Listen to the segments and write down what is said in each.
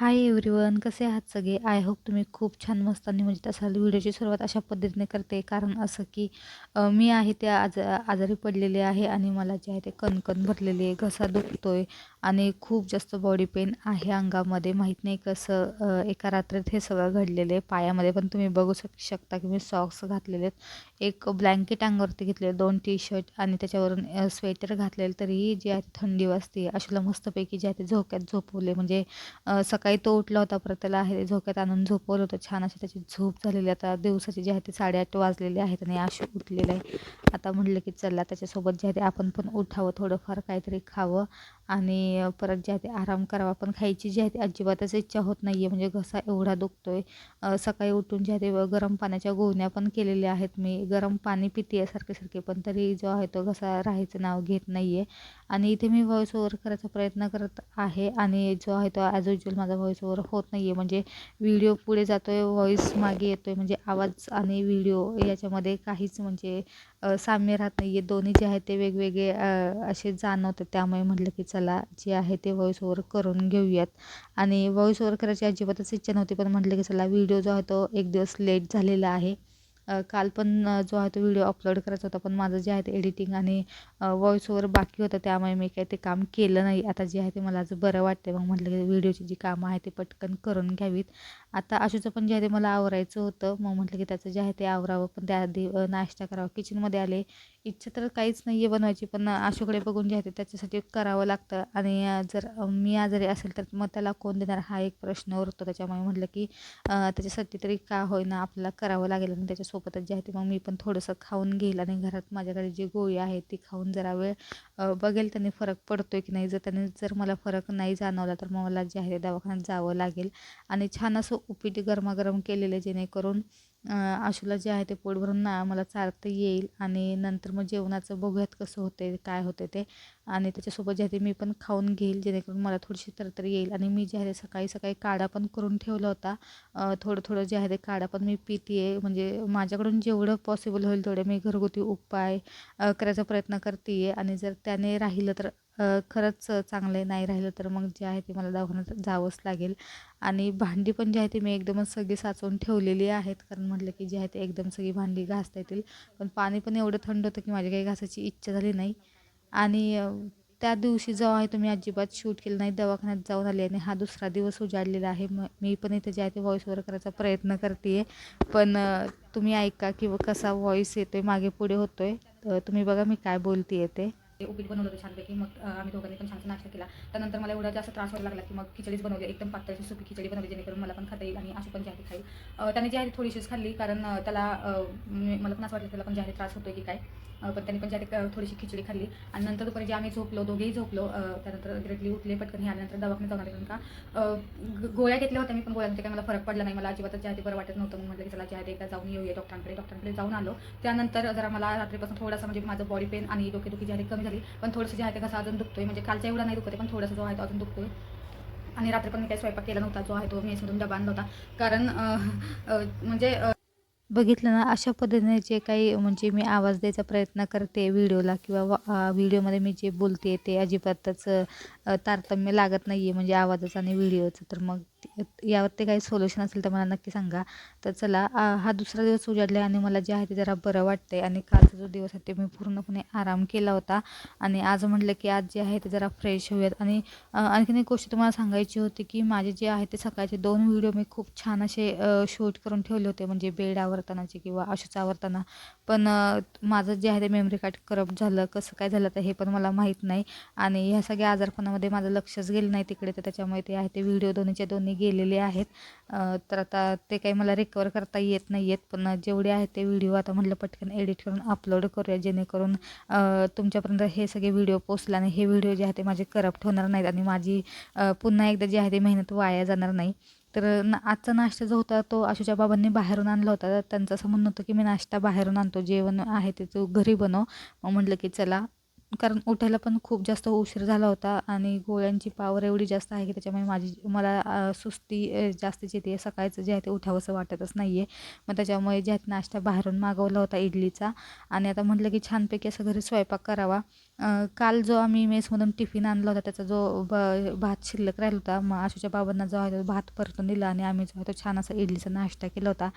Hi everyone कसे आहात सगळे? आय होप तुम्ही खूप छान मस्त आणि मजेत असाल. व्हिडिओची सुरुवात अशा पद्धतीने करते. कारण असं की मी आहे त्या आज आजारी पडलेले आहे आणि मला जे आहे ते कणकण भरलेली आहे. घसा दुखतो आहे आणि खूप जास्त बॉडी पेन आहे अंगामध्ये. माहीत नाही कसं एका रात्रीत हे सगळं घडलेलं आहे. पायामध्ये पण तुम्ही बघू शक शकता की मी सॉक्स घातलेले आहेत. एक ब्लँकेट अंगावरती घेतले दोन टी शर्ट आणि त्याच्यावरून स्वेटर घातलेलं. तरीही जे आहे थंडी वाजते अशाला मस्तपैकी जे आहे ते झोक्यात झोपवले. म्हणजे सकाळी तो उठला होता परत त्याला आहे झोक्यात आणून झोपवलं होतं. छान अशी त्याची झोप झालेली आता दिवसाची जे आहे ते साडेआठ वाजलेले आहेत आणि आशू उठलेलं आहे. आता म्हटलं की चला त्याच्यासोबत जे आहे ते आपण पण उठावं. थोडंफार काहीतरी खावं. आणि परत जे आहे ते आराम करावा. पण खायची जी आहे ती अजिबातच इच्छा होत नाही आहे म्हणजे घसा एवढा दुखतो आहे सकाळी उठून जे आहे ते गरम पाण्याच्या गोवण्या पण केलेल्या आहेत मी. गरम पाणी पिते आहे सारखे सारखे पण तरी जो आहे तो घसा राहायचं नाव घेत नाही आहे आणि इथे मी व्हॉइस ओव्हर करायचा प्रयत्न करत आहे आणि जो आहे तो ॲज युजल माझा व्हॉइस ओव्हर होत नाही आहे म्हणजे व्हिडिओ पुढे जातो आहे व्हॉइस मागे येतो आहे म्हणजे आवाज आणि व्हिडिओ याच्यामध्ये काहीच म्हणजे साम्य राहत नाही आहे दोन्ही जे आहे ते वेगवेगळे असे जाणवतात. त्यामुळे म्हटलं की चला जे आहे ते व्हॉइस ओव्हर करून घेऊयात. आणि व्हॉइस ओव्हर करायची अजिबातच इच्छा नव्हती पण म्हटलं की चला व्हिडिओ जो आहे तो एक दिवस लेट झालेला आहे. काल पण जो आहे तो व्हिडिओ अपलोड करायचा होता पण माझं जे आहे ते एडिटिंग आणि व्हॉइस ओव्हर बाकी होतं त्यामुळे मी काही ते काम केलं नाही. आता जे आहे ते मला आज बरं वाटतं मग म्हटलं की व्हिडिओची जी कामं आहे ते पटकन करून घ्यावीत. आता आशूचं पण जे आहे ते मला आवरायचं होतं मग म्हटलं की त्याचं जे आहे ते आवरावं पण त्याआधी आधी नाश्ता करावा. किचनमध्ये आले इच्छा तर काहीच नाही आहे बनवायची पण आशूकडे बघून जे आहे ते त्याच्यासाठी करावं लागतं. आणि जर मी आजारी असेल तर मग त्याला कोण देणार? हा एक प्रश्न उरतो. त्याच्यामुळे म्हटलं की त्याच्यासाठी तरी का होईना आपल्याला करावं लागेल. आणि त्याच्यासोबतच जे आहे ते मग मी पण थोडंसं खाऊन घेईल. आणि घरात माझ्याकडे जी गोळी आहे ती खाऊन जरा वेळ बघेल त्याने फरक पडतो आहे की नाही. जर त्याने जर मला फरक नाही जाणवला तर मग मला जे आहे ते दवाखान्यात जावं लागेल. आणि छान असं उपीट गरमागरम केलेलं जेणेकरून आशूला जे आहे ते पोट भरून ना मला चालता येईल आणि नंतर मग जेवणाचं बघूयात कसं होते काय होते ते. आणि त्याच्यासोबत जे आहे ते मी पण खाऊन घेईल जेणेकरून मला थोडीशी तरतरी येईल. आणि मी जे आहे ते सकाळी सकाळी काढा पण करून ठेवला होता. थोडं थोडं जे आहे ते काढा पण मी पिते म्हणजे माझ्याकडून जेवढं पॉसिबल होईल तेवढे मी घरगुती उपाय करायचा प्रयत्न करते आहे आणि जर त्याने राहिलं तर खरंच चांगलं आहे नाही राहिलं तर मग जे आहे ते मला दवाखान्यात जावंच लागेल. आणि भांडी पण जी आहे ती मी एकदमच सगळी साचवून ठेवलेली आहेत कारण म्हटलं की जे आहे ते एकदम सगळी भांडी घासता येतील. पण पाणी पण एवढं थंड होतं की माझी काही घासायची इच्छा झाली नाही. आणि त्या दिवशी जो आहे तो मी अजिबात शूट केलं नाही दवाखान्यात जाऊन आले आणि हा दुसरा दिवस उजाडलेला आहे मग मी पण इथे जे आहे ते व्हॉइस करायचा प्रयत्न करते आहे पण तुम्ही ऐका किंवा कसा व्हॉइस येतो आहे मागे पुढे होतो आहे तर तुम्ही बघा मी काय बोलते आहे ते उपीट बनवलं होतं छानपैकी. मग आम्ही दोघांनी पण छानसा नाश्ता केला. त्यानंतर मला एवढा जास्त त्रास व्हायला लागला की मग खिचडीच बनवली. एकदम पातळची सुकी खिचडी बनवली जेणेकरून मला पण खाता येईल आणि अशी पण जाहीर खाईल. त्याने जी आहे थोडीशीच खाल्ली कारण त्याला म्हणजे मला पण असं वाटलं त्याला पण जाहीर त्रास होतोय की काय. पण त्यांनी पण जे थोडीशी खिचडी खाल्ली. आणि नंतर दुपारी जे आम्ही झोपलो दोघेही झोपलो त्यानंतर डिरेक्टली उठले पटकन हे आल्यानंतर दवाखान्यात जाऊन कारण का? गोळ्या घेतल्या होत्या मी पण गोळ्यांचे काय मला फरक पडला नाही. मला अजिबातच जे बरं वाटत नव्हतं. मग म्हटलं की चला जे आहे का एकदा जाऊन येऊया डॉक्टरांकडे डॉक्टरांकडे जाऊन आलो. त्यानंतर जरा मला रात्रीपासून थोडासा म्हणजे माझं बॉडी पेन आणि डोकेदुखी जे आहे कमी झाली. पण थोडंसं जे आहे कसं अजून दुखतोय. म्हणजे कालच्या एवढा नाही दुखते पण थोडासा जो आहे तो अजून दुखतोय. आणि रात्री पण मी काही स्वयंपाक केला नव्हता. जो आहे तो मेसमधून डबा आणला होता. कारण म्हणजे बघितलं ना अशा पद्धतीने जे काही म्हणजे मी आवाज द्यायचा प्रयत्न करते व्हिडिओला किंवा वा- व्हिडिओमध्ये मी जे बोलते ते अजिबातच तारतम्य लागत नाही आहे म्हणजे आवाजाचं आणि व्हिडिओचं. तर मग ते- यावरती काही सोल्युशन असेल तर मला नक्की सांगा. तर चला हा दुसरा दिवस उजाडला आहे आणि मला जे आहे ते जरा बरं वाटतं आहे आणि कालचा जो दिवस आहे ते मी पूर्णपणे आराम केला होता. आणि आज म्हटलं की आज जे आहे ते जरा फ्रेश होऊयात. आणि आणखीन एक गोष्ट तुम्हाला सांगायची होती की माझे जे आहे ते सकाळचे दोन व्हिडिओ मी खूप छान असे शूट करून ठेवले होते. म्हणजे बेड आवरतानाचे किंवा अशाच आवरताना. पण माझं जे आहे ते मेमरी कार्ड करप्ट झालं. कसं काय झालं तर हे पण मला माहीत नाही. आणि ह्या सगळ्या आजारपणामध्ये माझं लक्षच गेलं नाही तिकडे तर त्याच्यामुळे ते आहे ते व्हिडिओ दोन्हीच्या दोन्ही गेलेले आहेत. तर आता ते काही मला रिकवर करता येत नाही आहेत पण जेवढे आहेत ते व्हिडिओ आता म्हटलं पटकन एडिट करून अपलोड करूया जेणेकरून तुमच्यापर्यंत हे सगळे व्हिडिओ पोचले आणि हे व्हिडिओ जे आहे ते माझे करप्ट होणार नाहीत आणि माझी पुन्हा एकदा जे आहे ते मेहनत वाया जाणार नाही. तर ना आजचा नाश्ता जो होता तो आशूच्या बाबांनी बाहेरून आणला होता. तर त्यांचं असं म्हणणं होतं की मी नाश्ता बाहेरून आणतो जेवण आहे ते तू घरी बनव. मग म्हटलं की चला कारण उठायला पण खूप जास्त उशीर झाला होता आणि गोळ्यांची पावर एवढी जास्त आहे की त्याच्यामुळे माझी मला सुस्ती जास्तीची जास्तीच येते सकाळचं जे आहे ते उठावंसं वाटतच नाही आहे मग त्याच्यामुळे जे आहे नाश्ता बाहेरून मागवला होता इडलीचा आणि आता म्हटलं की छानपैकी असं घरी स्वयंपाक करावा. काल जो आम्ही मेसमधून टिफिन आणला होता त्याचा जो ब भात शिल्लक राहिला होता मग आशूच्या बाबांना जो आहे तो भात परतून दिला आणि आम्ही जो आहे तो छान असा इडलीचा नाश्ता केला होता.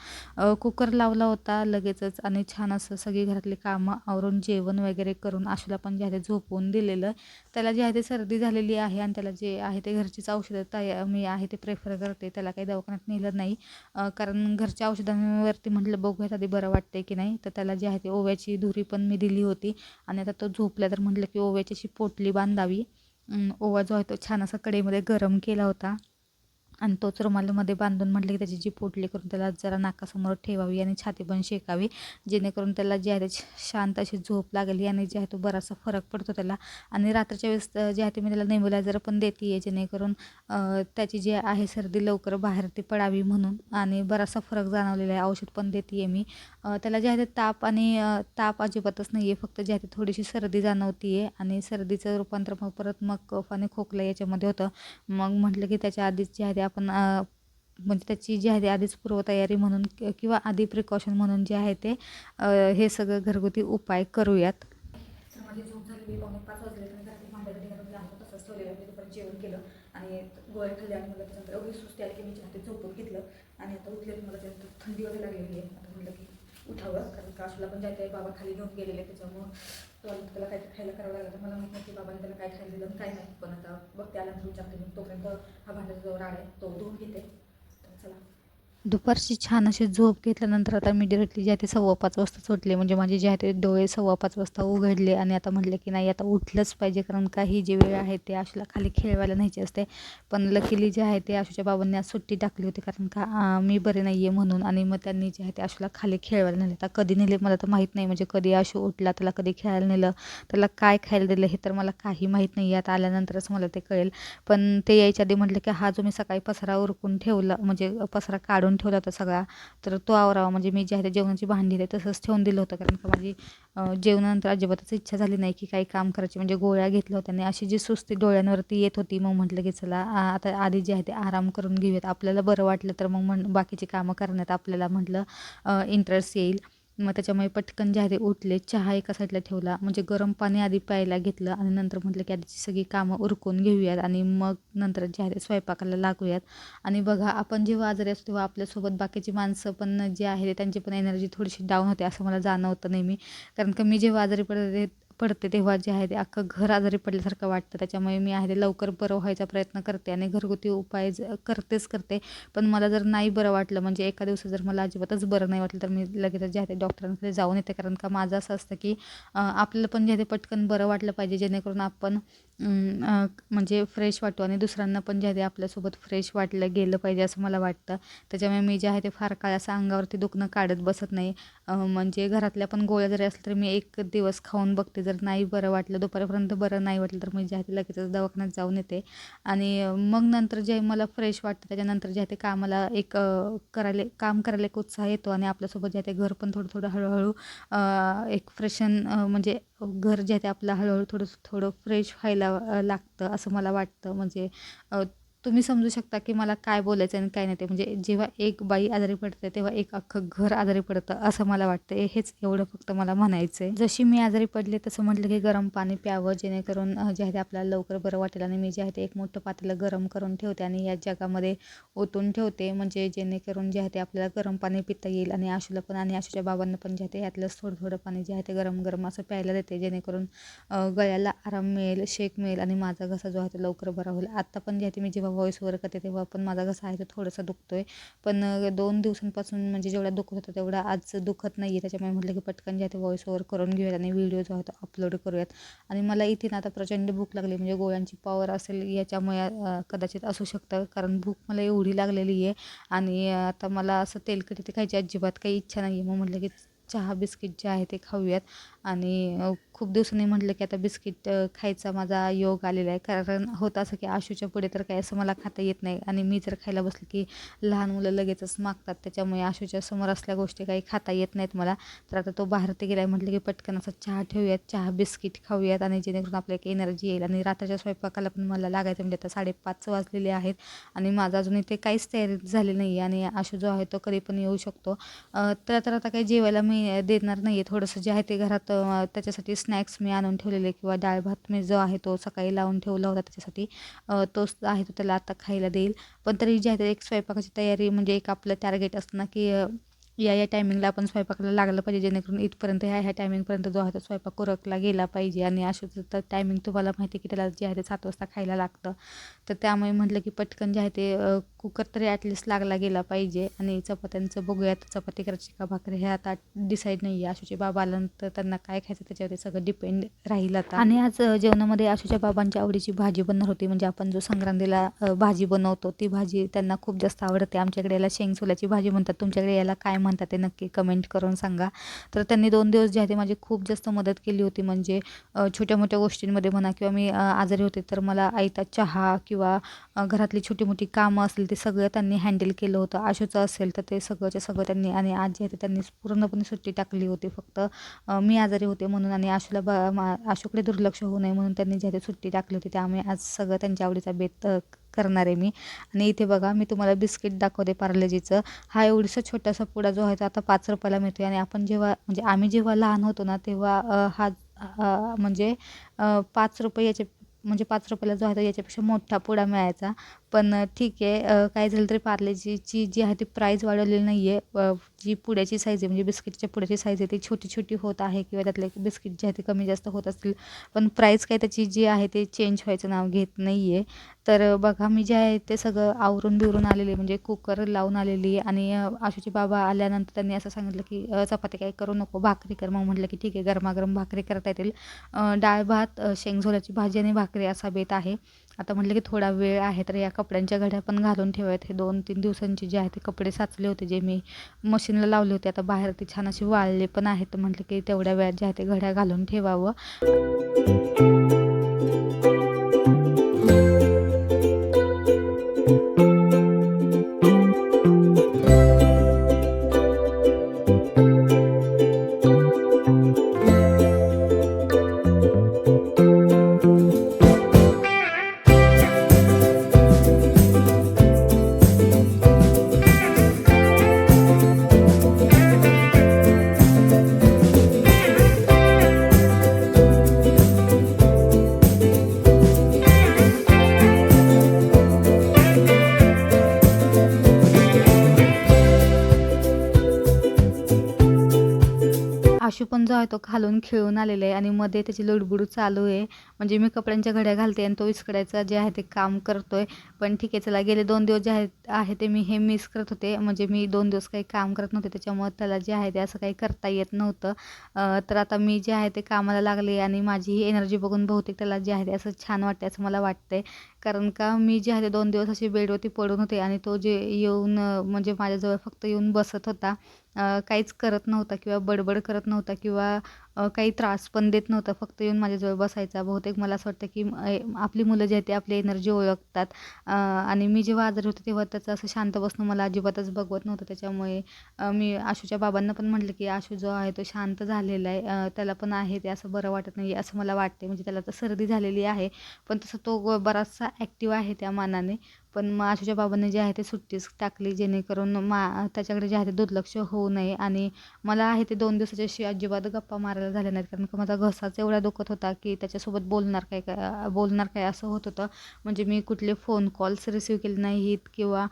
कुकर लावला होता लगेचच आणि छान असं सगळी घरातली कामं आवरून जेवण वगैरे करून आशूला पण जे आहे ते झोपवून दिलेलं. त्याला जे आहे ते सर्दी झालेली आहे आणि त्याला जे आहे ते घरचीच औषधं तया मी आहे ते प्रेफर करते. त्याला काही दवाखान्यात नेलं नाही. कारण घरच्या औषधांवरती म्हटलं बघूयात आधी बरं वाटते की नाही. तर त्याला जे आहे ते ओव्याची धुरी पण मी दिली होती आणि आता तो झोपल्या तर म्हटलं की ओव्याची अशी पोटली बांधावी. ओवा जो आहे तो छान असा कढईमध्ये गरम केला होता. आणि तोच रुमालामध्ये बांधून म्हटलं की त्याची जी पोटली करून त्याला जरा नाकासमोर ठेवावी आणि छाती पण शेकावी. जेणेकरून त्याला जे आहे शांत अशी झोप लागली आणि जे आहे तो बराचसा फरक पडतो त्याला. आणि रात्रीच्या वेळेस जे आहे ते मी त्याला नेबुलायझर पण देते आहे जेणेकरून त्याची जी आहे सर्दी लवकर बाहेर ती पडावी म्हणून. आणि बराचसा फरक जाणवलेला आहे औषध पण देते आहे मी. त्याला जे आहे ते ताप आणि ताप अजिबातच नाही आहे फक्त जे आहे ते थोडीशी सर्दी जाणवती आहे आणि सर्दीचं रूपांतर मग परत मग कफ आणि खोकला याच्यामध्ये होतं. मग म्हटलं की त्याच्या आधीच जे आहे ते आपण म्हणजे त्याची जी आहे ते आधीच पूर्वतयारी म्हणून किंवा आधी प्रिकॉशन म्हणून जे आहे ते हे सगळं घरगुती उपाय करूयात. माझी झोप झालेली पावणे पाच वाजले तर मी घरातील भांड्याचं ठिकाणी तसंच ठेवलेलं मी दुपारी जेवण केलं आणि गोळ्या खाल्ल्या आणि मला त्याच्यानंतर एवढी सुस्ती आली की मी चहा झोपून घेतलं. आणि आता उठले मला त्यानंतर थंडी वगैरे लागलेली आहे. आता म्हटलं की उठावं कारण काशूला पण जायचं आहे बाबा खाली घेऊन गेलेले त्याच्यामुळं तो त्याला काय खायला करावं लागलं मला माहीत नाही की बाबाने त्याला काय खायला दिलं काय नाही. पण आता बघते आल्यानंतर विचारते मी. तोपर्यंत हा भांड्याचा जो राड आहे तो धुवून घेते. चला. दुपारची छान अशी झोप घेतल्यानंतर आता मी डिरेक्टली जे आहे ते सव्वा पाच वाजता सुटले म्हणजे माझे जे आहे ते डोळे सव्वा पाच वाजता उघडले आणि आता म्हटलं की नाही आता उठलंच पाहिजे कारण काही जे वेळ आहे ते आशूला खाली खेळवायला न्यायची असते. पण लकीली जे आहे ते आशूच्या बाबांनी आज सुट्टी टाकली होती कारण का मी बरे नाही आहे म्हणून आणि मग त्यांनी जे आहे ते आशूला खाली खेळवायला नेले. आता कधी नेले मला तर माहीत नाही म्हणजे कधी आशू उठला त्याला कधी खेळायला नेलं त्याला काय खायला दिलं हे तर मला काही माहीत नाही आहे आता आल्यानंतरच मला ते कळेल. पण ते यायच्या आधी म्हटलं की हा जो मी सकाळी पसरा उरकून ठेवला म्हणजे पसरा काढून ठेवला होता सगळा. तर तो आवरावा. म्हणजे मी जे आहे ते जेवणाची भांडी आहे तसंच ठेवून दिलं होतं. कारण का माझी जेवणानंतर अजिबातच इच्छा झाली नाही की काही काम करायची. म्हणजे गोळ्या घेतल्या होत्या. आणि अशी जी सुस्ती डोळ्यांवरती येत होती मग म्हटलं की चला आता आधी जे आहे ते आराम करून घेऊयात. आपल्याला बरं वाटलं तर मग म्हण बाकीची कामं करण्यात आपल्याला म्हटलं इंटरेस्ट येईल. मग त्याच्यामुळे पटकन जे आहे ते उठले चहा एका साईडला ठेवला. म्हणजे गरम पाणी आधी प्यायला घेतलं आणि नंतर म्हटलं की आधीची सगळी कामं उरकून घेऊयात आणि मग नंतर जे आहे ते स्वयंपाकाला लागूयात. आणि बघा आपण जेव्हा आजारी असतो तेव्हा आपल्यासोबत बाकीची माणसं पण जे आहे त्यांची पण एनर्जी थोडीशी डाऊन होते असं मला जाणवतं नेहमी. कारण का मी जेव्हा आजारी पडते पडते तेव्हा जे आहे ते अख्खं घर आजारी पडल्यासारखं वाटतं. त्याच्यामुळे मी आहे ते लवकर बरं व्हायचा प्रयत्न करते आणि घरगुती उपाय ज- करतेच करते. पण मला जर नाही बरं वाटलं म्हणजे एका दिवसात जर मला अजिबातच बरं नाही वाटलं तर मी लगेच जे आहे ते डॉक्टरांकडे जाऊन येते. कारण का माझं असं असतं की आपल्याला पण जे आहे ते पटकन बरं वाटलं पाहिजे जेणेकरून आपण म्हणजे फ्रेश वाटतो आणि दुसऱ्यांना पण जे आहे ते आपल्यासोबत फ्रेश वाटलं गेलं पाहिजे असं मला वाटतं. त्याच्यामुळे मी जे आहे ते फार काळ असं अंगावरती दुखणं काढत बसत नाही. म्हणजे घरातल्या पण गोळ्या जरी असल्या तर मी एक दिवस खाऊन बघते. जर नाही बरं वाटलं दुपारपर्यंत बरं नाही वाटलं तर मी जे आहे ते लगेचच दवाखान्यात जाऊन येते. आणि मग नंतर जे मला फ्रेश वाटतं त्याच्यानंतर जे आहे ते कामाला एक करायला काम करायला एक उत्साह येतो आणि आपल्यासोबत जे आहे ते घर पण थोडं थोडं हळूहळू एक फ्रेशन म्हणजे घर जे आहे ते आपलं हळूहळू थोडं थोडं फ्रेश व्हायला लागतं असं मला वाटतं. म्हणजे तुम्ही समजू शकता की मला काय बोलायचं आणि काय नाही ते. म्हणजे जेव्हा एक बाई आजारी पडते तेव्हा एक अख्खं घर आजारी पडतं असं मला वाटतं हेच एवढं फक्त मला म्हणायचं आहे जशी मी आजारी पडले तसं म्हटलं की गरम पाणी प्यावं जेणेकरून जे आहे ते आपल्याला लवकर बरं वाटेल आणि मी जे आहे ते एक मोठं पातेलं गरम करून ठेवते आणि या जगामध्ये ओतून ठेवते. म्हणजे जेणेकरून जे आहे ते आपल्याला गरम पाणी पिता येईल आणि आशूला पण आणि आशूच्या बाबांना पण जे आहे ते यातलंच थोडं थोडं पाणी जे आहे ते गरम गरम असं प्यायला देते. जेणेकरून गळ्याला आराम मिळेल शेक मिळेल आणि माझा घसा जो आहे तो लवकर बरा होईल. आत्ता पण जे आहे ते मी जेव्हा व्हॉईस करते तेव्हा पण माझा घसा आहे तो थोडासा दुखतो आहे पण दोन दिवसांपासून म्हणजे जेवढा दुखत होता तेवढा आज दुखत नाही आहे त्याच्यामुळे म्हटलं की पटकन जे आहे ते व्हॉईस ओवर करून घेऊयात आणि व्हिडिओ जो आहे तो अपलोड करूयात. आणि मला इथे ना आता प्रचंड भूक लागली. म्हणजे गोळ्यांची पॉवर असेल याच्यामुळे कदाचित असू शकतं. कारण भूक मला एवढी लागलेली आहे. आणि आता मला असं तेलकटी इथे खायची अजिबात काही इच्छा नाही आहे मग म्हटलं की चहा बिस्किट जे आहे ते खाऊयात. आणि खूप दिवसांनी म्हटलं की आता बिस्किट खायचा माझा योग आलेला आहे. कारण होतं असं की आशूच्या पुढे तर काही असं मला खाता येत नाही. आणि मी जर खायला बसलं की लहान मुलं लगेचच मागतात. त्याच्यामुळे आशूच्या समोर असल्या गोष्टी काही खाता येत नाहीत मला. तर आता तो बाहेर ते गेला म्हटलं की पटकन असं चहा ठेवूयात. चहा बिस्किट खाऊयात आणि जेणेकरून आपल्या एक एनर्जी येईल. आणि रात्रीच्या स्वयंपाकाला पण मला लागायचं म्हणजे आता साडेपाच वाजलेले आहेत. आणि माझं अजून इथे काहीच तयारी झाली नाही आहे आणि आशू जो आहे तो कधी पण येऊ शकतो. तर तर आता काही जेवायला मी देणार नाही आहे थोडंसं जे आहे ते घरात तर त्याच्यासाठी स्नॅक्स मी आणून ठेवलेले किंवा डाळ भात मी जो आहे तो सकाळी लावून ठेवला होता त्याच्यासाठी तोच आहे तो त्याला आता खायला देईल. पण तरी जे आहे ते एक स्वयंपाकाची तयारी म्हणजे एक आपलं टार्गेट असतं ना की या या टायमिंगला आपण स्वयंपाकाला लागलं पाहिजे जेणेकरून इथपर्यंत ह्या ह्या टायमिंगपर्यंत जो आहे तो स्वयंपाक उरकला गेला पाहिजे. आणि अशोचं तर टायमिंग तुम्हाला माहिती आहे की त्याला जे आहे ते सात वाजता खायला लागतं. तर त्यामुळे म्हटलं की पटकन जे आहे ते कुकर तरी ॲटलिस्ट लागला गेला पाहिजे. आणि चपात्यांचं बघूयात चपाती करायची का भाकरी हे आता डिसाईड नाही आहे. आशूचे बाबा आल्यानंतर त्यांना काय खायचं त्याच्यावरती सगळं डिपेंड राहील आता. आणि आज जेवणामध्ये आशूच्या बाबांच्या आवडीची भाजी बनणार होती. म्हणजे आपण जो संक्रांतीला भाजी बनवतो ती भाजी त्यांना खूप जास्त आवडते. आमच्याकडे याला शेंग सोल्याची भाजी म्हणतात. तुमच्याकडे याला काय म्हणतात ते नक्की कमेंट करून सांगा. तर त्यांनी दोन दिवस जे आहे ते माझी खूप जास्त मदत केली होती. म्हणजे छोट्या मोठ्या गोष्टींमध्ये म्हणा किंवा मी आजारी होते तर मला आयता चहा किंवा घरातली छोटी मोठी कामं असतील ते सगळं त्यांनी हँडल केलं होतं. आशूचं असेल तर ते सगळंच्या सगळं त्यांनी आणि आज जे आहे ते त्यांनी पूर्णपणे सुट्टी टाकली होती. फक्त मी आजारी होते म्हणून आणि आशूला बा मा आशूकडे दुर्लक्ष होऊ नये म्हणून त्यांनी जे आहे ते सुट्टी टाकली होती. त्यामुळे आज सगळं त्यांच्या आवडीचा बेत करणार आहे मी. आणि इथे बघा मी तुम्हाला बिस्किट दाखवते पार्लेजीचं. हा एवढीसा छोटासा पुडा जो आहे तो आता पाच रुपयाला मिळतो आणि आपण जेव्हा म्हणजे आम्ही जेव्हा लहान होतो ना तेव्हा हा म्हणजे पाच रुपये याचे म्हणजे पाच रुपयाला जो आहे तो याच्यापेक्षा मोठा पुडा मिळायचा. पण ठीक आहे. काय झालं तरी पार्लेजीची जी आहे ती प्राईज वाढवलेली नाही आहे जी पुड्याची साईज आहे म्हणजे बिस्किटच्या पुड्याची साईज आहे ती छोटी छोटी होत आहे किंवा त्यातले बिस्किट जे आहे ते कमी जास्त होत असतील. पण प्राईज काय त्याची जी आहे ते चेंज व्हायचं नाव घेत नाही आहे तर बघा मी जे आहे ते सगळं आवरून बिवरून आलेले म्हणजे कुकर लावून आलेली आणि अ, आशूचे बाबा आल्यानंतर त्यांनी असं सांगितलं की चपाती काही करू नको भाकरी कर. मग म्हटलं की ठीक आहे गरमागरम भाकरी करता येतील. डाळ भात शेंगझोल्याची भाजी आणि भाकरी असा बेत आहे. आता म्हटलं की थोडा वेळ आहे तर या कपड्यांच्या घड्या पण घालून ठेवायत. हे दोन तीन दिवसांचे जे आहे ते कपडे साचले होते जे मी मशीनला लावले होते. आता बाहेर ते छान असे वाळले पण आहेत म्हटलं की तेवढ्या वेळात जे आहे ते घड्या घालून ठेवावं. आशू पण जो आहे तो घालून खेळून आलेला आहे आणि मध्ये त्याची लुडबुड चालू आहे. म्हणजे मी कपड्यांच्या घड्या घालते आणि तो विस्कडायचा जे आहे ते काम करतो आहे पण ठीक आहे चला गेले दोन दिवस जे आहेत आहे ते मी हे मिस करत होते. म्हणजे मी दोन दिवस काही काम करत नव्हते. त्याच्यामुळं त्याला जे आहे ते असं काही करता येत नव्हतं. तर आता मी जे आहे ते कामाला लागले आणि माझी ही एनर्जी बघून बहुतेक त्याला जे आहे ते असं छान वाटते असं मला वाटतंय. कारण का मी जे आहे दोन दिवस अशी बेडवरती पडून होते आणि तो जे येऊन म्हणजे माझ्याजवळ फक्त येऊन बसत होता काहीच करत नव्हता किंवा बडबड करत नव्हता किंवा काही त्रास पण देत नव्हता. फक्त येऊन माझ्याजवळ बसायचा. बहुतेक मला असं वाटतं की आपली मुलं जे आहेत ते आपली एनर्जी ओळखतात. आणि मी जेव्हा आजारी होते तेव्हा त्याचं असं शांत बसणं मला अजिबातच बघवत नव्हतं. त्याच्यामुळे मी आशूच्या बाबांना पण म्हटलं की आशू जो आहे तो शांत झालेला आहे. त्याला पण आहे ते असं बरं वाटत नाही असं मला वाटते म्हणजे त्याला तर सर्दी झालेली आहे. पण तसं तो बराचसा ॲक्टिव्ह आहे त्या मानाने. पण मग आशूच्या बाबांनी जे आहे ते सुट्टीच टाकली जेणेकरून मा त्याच्याकडे जे आहे ते दुर्लक्ष होऊ नये. आणि मला आहे ते दोन दिवसाच्या अशी अजिबात गप्पा मारायला झाल्या नाहीत. कारण का माझा घसाच एवढा दुखत होता की त्याच्यासोबत बोलणार काय काय बोलणार काय असं होत होतं. म्हणजे मी कुठले फोन कॉल्स रिसीव केले नाहीत किंवा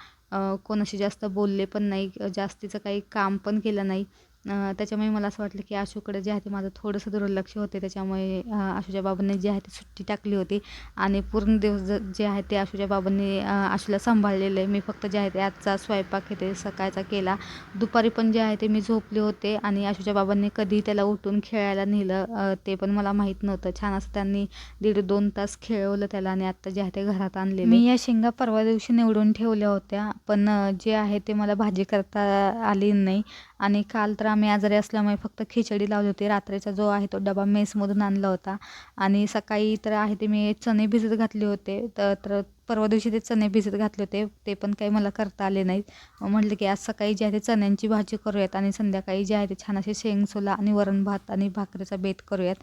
कोणाशी जास्त बोलले पण नाही जास्तीचं काही काम पण केलं नाही. त्याच्यामुळे मला असं वाटलं की आशूकडे जे आहे ते माझं थोडंसं दुर्लक्ष होते. त्याच्यामुळे आशूच्या बाबांनी जे आहे ते सुट्टी टाकली होती. आणि पूर्ण दिवस ज- जे आहे ते आशूच्या बाबांनी आशूला सांभाळलेलं आहे. मी फक्त जे आहे ते आजचा स्वयंपाक आहे ते सकाळचा केला. दुपारी पण जे आहे ते मी झोपले होते आणि आशूच्या बाबांनी कधी त्याला उठून खेळायला नेलं ते पण मला माहीत नव्हतं. छान असं त्यांनी दीड दोन तास खेळवलं त्याला आणि आत्ता जे आहे ते घरात आणले मी या शेंगा परवा दिवशी निवडून ठेवल्या होत्या पण जे आहे ते मला भाजी करता आली नाही. आणि काल तर आम्ही आजारी असल्यामुळे फक्त खिचडी लावली होती. रात्रीचा जो आहे तो डबा मेसमधून आणला होता. आणि सकाळी तर आहे ते मी चणे भिजत घातले होते. तर तर परवा दिवशी ते चणे भिजत घातले होते ते पण काही मला करता आले नाहीत. म्हटलं की आज सकाळी जे आहे ते चण्यांची भाजी करूयात आणि संध्याकाळी जे आहे ते छान असे शेंगसोला आणि वरण भात आणि भाकरीचा बेत करूयात.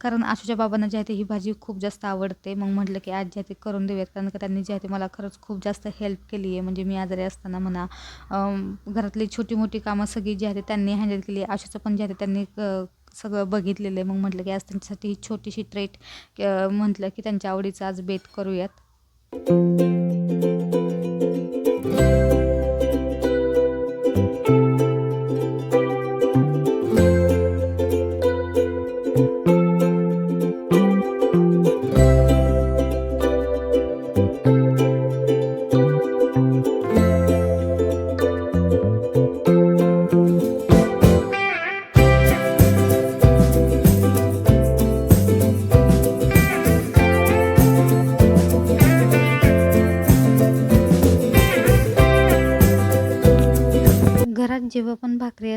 कारण आशूच्या बाबांना जे आहे ते ही भाजी खूप जास्त आवडते. मग म्हटलं की आज जे आहे ते करून देऊयात कारण का त्यांनी जे आहे ते मला खरंच खूप जास्त हेल्प केली आहे. म्हणजे मी आजारी असताना म्हणा घरातली छोटी मोठी कामं सगळी जी आहे ते त्यांनी हँडल केली आशूचं पण जे आहे ते त्यांनी सगळं बघितलेलं आहे. मग म्हटलं की आज त्यांच्यासाठी ही छोटीशी ट्रेट म्हटलं की त्यांच्या आवडीचं आज बेत करूयात. Thank you.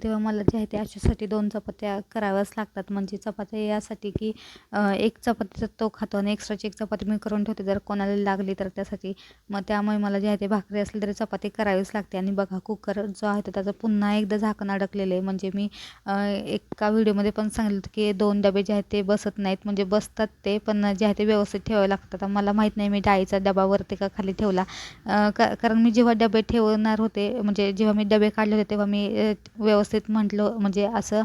असेल तेव्हा मला जे आहे ते अशासाठी दोन चपात्या कराव्याच लागतात. म्हणजे चपात्या यासाठी की एक चपातीचा तो खातो आणि एक्स्ट्राची एक चपाती मी करून ठेवते. जर कोणाला लागली तर त्यासाठी. मग त्यामुळे मला जे आहे ते भाकरी असली तरी चपाती करावीच लागते. आणि बघा कुकर जो आहे तो त्याचं पुन्हा एकदा झाकण अडकलेलं आहे. म्हणजे मी एका व्हिडिओमध्ये पण सांगितलं होतं की दोन डबे जे आहेत ते बसत नाहीत. म्हणजे बसतात ते पण जे आहे ते व्यवस्थित ठेवावे लागतात. मला माहीत नाही मी डाळीचा डबा वरती का खाली ठेवला. का कारण मी जेव्हा डबे ठेवणार होते म्हणजे जेव्हा मी डबे काढले होते तेव्हा मी व्यवस्थित व्यवस्थित म्हटलं म्हणजे असं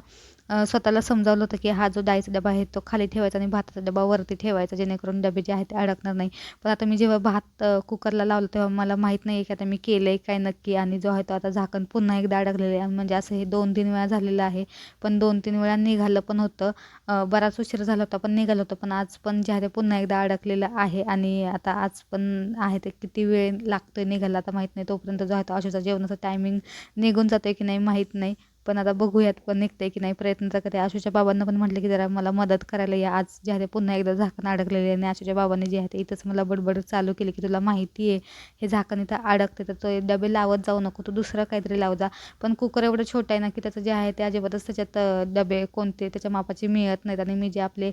स्वतःला समजावलं होतं की हा जो डाळीचा डबा आहे तो खाली ठेवायचा आणि भाताचा डबा वरती ठेवायचा जेणेकरून डबे जे आहेत ते अडकणार नाही. पण आता मी जेव्हा भात कुकरला लावलं तेव्हा मला माहीत नाही आहे की आता मी केलं आहे काय नक्की आणि जो आहे तो आता झाकण पुन्हा एकदा अडकलेलं आहे. म्हणजे असं हे दोन तीन वेळा झालेलं आहे. पण दोन तीन वेळा निघालं पण होतं. बराच उशीर झाला होता पण निघालं होतं. पण आज पण जे आहे ते पुन्हा एकदा अडकलेलं आहे आणि आता आज पण आहे ते किती वेळ लागतोय निघायला आता माहीत नाही. तोपर्यंत जो आहे तो अशाचा जेवणाचा टायमिंग निघून जातोय की नाही माहीत नाही. पण आता बघूयात पण निघतंय की नाही प्रयत्न तर करते आशूच्या बाबांना पण म्हटलं की जरा मला मदत करायला या. आज जे आहे ते पुन्हा एकदा झाकण अडकलेले आहे आणि आशूच्या बाबांनी जे आहे ते इथंच मला बडबड चालू केली की तुला माहिती आहे हे झाकण इथं अडकते तर तो डबे लावत जाऊ नको तू दुसरं काहीतरी लाव जा. पण कुकर एवढं छोटं आहे ना की त्याचं जे आहे ते अजिबातच त्याच्यात डबे कोणते त्याच्या मापाचे मिळत नाहीत. आणि मी जे आपले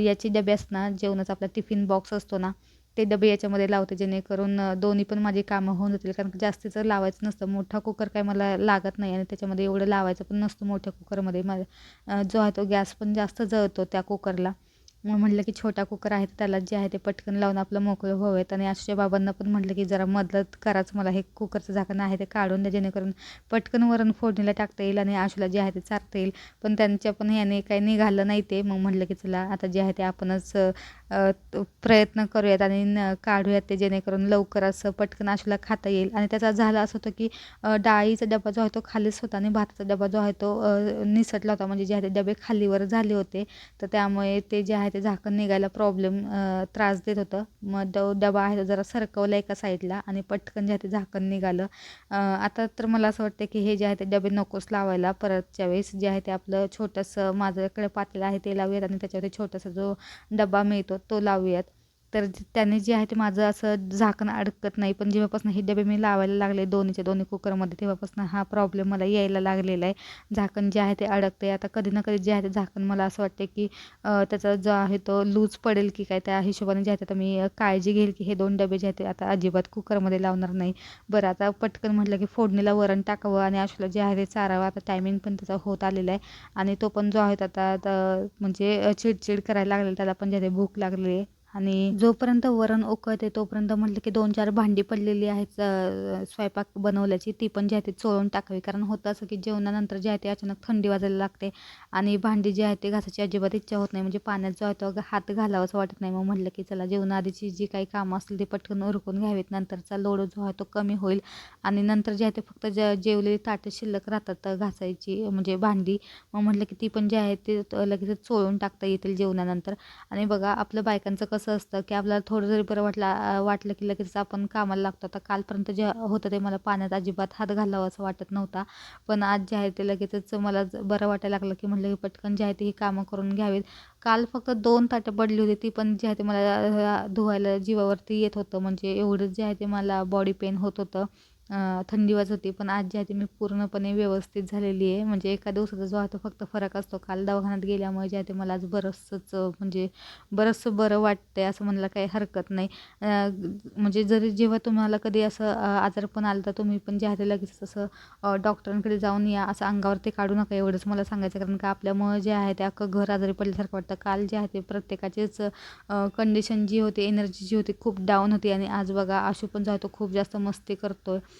याचे डबे असतात ना जेवणाचा आपला टिफिन बॉक्स असतो ना ते डबे याच्यामध्ये लावते जेणेकरून दोन्ही पण माझी कामं होऊन जातील. कारण जास्तीचं लावायचं नसतं मोठा कुकर काय मला लागत नाही आणि त्याच्यामध्ये एवढं लावायचं पण नसतं मोठ्या कुकरमध्ये. माझ्या जो आहे तो गॅस पण जास्त जळतो त्या कुकरला. मग म्हटलं की छोटा कुकर आहे त्याला जे आहे ते पटकन लावून आपलं मोकळं व्हावेत. आणि आशूच्या बाबांना पण म्हटलं की जरा मदत कराच मला हे कुकरचं झाकण आहे ते काढून द्या जेणेकरून पटकन वरण फोडणीला टाकता येईल आणि आशूला जे आहे ते चारता येईल. पण त्यांच्या पण याने काही निघालं नाही ते. मग म्हटलं की चला आता जे आहे ते आपणच प्रयत्न करूयात आणि न काढूयात ते जेणेकरून लवकर असं पटकन आशूला खाता येईल. आणि त्याचा झाला असं होतं की डाळीचा डबा जो आहे तो खालीच होता आणि भाताचा डबा जो आहे तो निसटला होता. म्हणजे जे आहे ते डबे खालीवर झाले होते. तर त्यामुळे ते जे आहे ते झाकण निघायला प्रॉब्लेम त्रास देत होतं. मग ड डबा आहे तो जरा सरकवला एका साईडला आणि पटकन जे आहे ते झाकण निघालं. आता तर मला असं वाटतं की हे जे आहे ते डबे नकोच लावायला. परतच्या वेळेस जे आहे ते आपलं छोटंसं माझ्याकडे पातेलं आहे ते लावूयात आणि त्याच्यावरती छोटासा जो डबा मिळतो तो लावूयात. तर त्याने जे आहे ते माझं असं झाकण अडकत नाही. पण जेव्हापासून हे डबे मी लावायला लागले दोन्हीच्या दोन्ही कुकरमध्ये तेव्हापासून हा प्रॉब्लेम मला यायला लागलेला आहे. झाकण जे आहे ते अडकते आता कधी ना कधी जे आहे ते झाकण मला असं वाटते की त्याचा जो आहे तो लूज पडेल की काय त्या हिशोबाने जे आहे ते आता मी काळजी घेईल की हे दोन डबे जे आहेत ते आता अजिबात कुकरमध्ये लावणार नाही. बरं आता पटकन म्हटलं की फोडणीला वरण टाकावं आणि अशोला जे आहे ते चारावं. आता टायमिंग पण त्याचा होत आलेला आहे. आणि तो पण जो आहे तर आता म्हणजे चिडचिड करायला लागलेला त्याला पण जे आहे ते भूक लागली आहे. आणि जोपर्यंत वरण उकळते तोपर्यंत म्हटलं की दोन चार भांडी पडलेली आहेत स्वयंपाक बनवल्याची ती पण जी आहे ती चोळून टाकावी. कारण होतं असं की जेवणानंतर जे आहे ते अचानक थंडी वाजायला लागते आणि भांडी जी आहे ते घासायची अजिबात इच्छा होत नाही. म्हणजे पाण्यात जो आहे तो हात घालावासा वाटत नाही. मग म्हटलं की चला जेवणाआधीची जी काही कामं असतील ती पटकन उरकून घ्यावीत. नंतरचा लोड जो आहे तो कमी होईल आणि नंतर जे आहे ते फक्त जे जेवलेली ताटं शिल्लक राहतात घासायची म्हणजे भांडी मग म्हटलं की ती पण जे आहे ते लगेच चोळून टाकता येतील जेवणानंतर. आणि बघा आपलं बायकांचं कसं असतं की आपल्याला थोडं जरी बरं वाटला वाटलं की लगेच आपण कामाला लागतो. आता कालपर्यंत जे होतं ते मला पाण्यात अजिबात हात घालावा असं वाटत नव्हता. पण आज जे आहे ते लगेचच मला ज- बरं वाटायला लागलं की म्हटलं की पटकन जे आहे ते ही कामं करून घ्यावीत. काल फक्त दोन ताटं पडली होती ती पण जे आहे ते मला धुवायला जीवावरती येत होतं. म्हणजे एवढंच जे आहे ते मला बॉडी पेन होत होतं. थंडी वाज होती पण आज जी आहे ती मी पूर्णपणे व्यवस्थित झालेली आहे. म्हणजे एका दिवसाचा जो आहे तो फक्त फरक असतो काल दवाखान्यात गेल्यामुळे जे आहे ते मला आज बरंचसंच म्हणजे बरंचसं बरं वाटतंय असं म्हणायला काही हरकत नाही. म्हणजे जरी जेव्हा तुम्हाला कधी असं आजार आजारपण आलं तर तुम्ही पण जे आहे ते लगेच असं डॉक्टरांकडे जाऊन या असं अंगावर ते काढू नका एवढंच मला सांगायचं कारण का आपल्यामुळं जे आहे ते अख्खं घर आजारी पडल्यासारखं वाटतं. काल जे आहे ते प्रत्येकाचेच कंडिशन जी होती एनर्जी जी होती खूप डाऊन होती. आणि आज बघा आशू पण जो आहे तो खूप जास्त मस्ती करतो आहे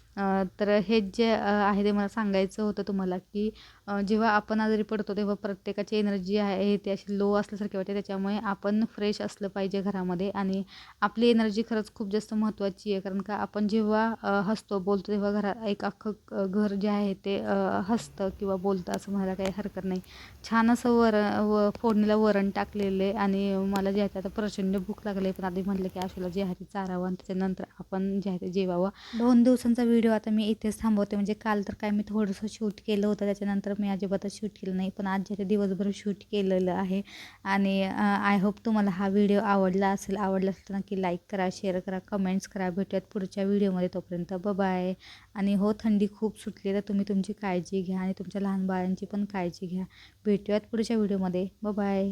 तर हेच जे आहे ते मला सांगायचं होतं तुम्हाला की जेव्हा आपण आजारी पडतो तेव्हा प्रत्येकाची एनर्जी आहे ती अशी लो असल्यासारखी वाटते. त्याच्यामुळे आपण फ्रेश असलं पाहिजे घरामध्ये आणि आपली एनर्जी खरंच खूप जास्त महत्त्वाची आहे. कारण का आपण जेव्हा हसतो बोलतो तेव्हा घरात एक अख्खं घर जे आहे ते हसतं किंवा बोलतं असं म्हणायला काही हरकत नाही. छान असं वरण व फोडणीला वरण टाकलेलं आहे आणि मला जे आहे ते आता प्रचंड भूक लागली आहे. पण आधी म्हटलं की अशाला जे आहे ते चारावं आणि त्याच्यानंतर आपण जे आहे ते जेवावं. दोन दिवसांचा व्हिडिओ व्हिडिओ आता मी इथेच थांबवते. म्हणजे काल तर काय मी थोडंसं शूट केलं होतं. त्याच्यानंतर मी अजिबातच शूट केलं नाही. पण आज जे ते दिवसभर शूट केलेलं आहे आणि आय होप तुम्हाला हा व्हिडिओ आवडला असेल आवडला असेल तर नक्की लाईक करा शेअर करा कमेंट्स करा. भेटूयात पुढच्या व्हिडिओमध्ये. तोपर्यंत बाय आणि हो थंडी खूप सुटली तर तुम्ही तुमची काळजी घ्या आणि तुमच्या लहान बाळांची पण काळजी घ्या. भेटूयात पुढच्या व्हिडिओमध्ये. बाय